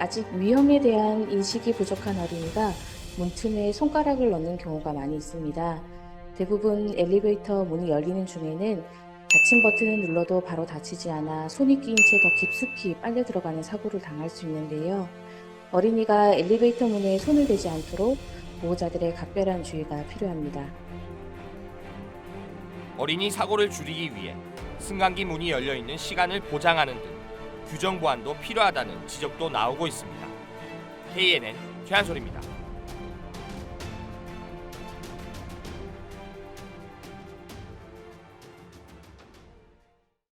아직 위험에 대한 인식이 부족한 어린이가 문틈에 손가락을 넣는 경우가 많이 있습니다. 대부분 엘리베이터 문이 열리는 중에는 닫힌 버튼을 눌러도 바로 닫히지 않아 손이 끼인 채 더 깊숙이 빨려 들어가는 사고를 당할 수 있는데요. 어린이가 엘리베이터 문에 손을 대지 않도록 보호자들의 각별한 주의가 필요합니다. 어린이 사고를 줄이기 위해 승강기 문이 열려 있는 시간을 보장하는 등 규정 보완도 필요하다는 지적도 나오고 있습니다. KNN 최한솔입니다.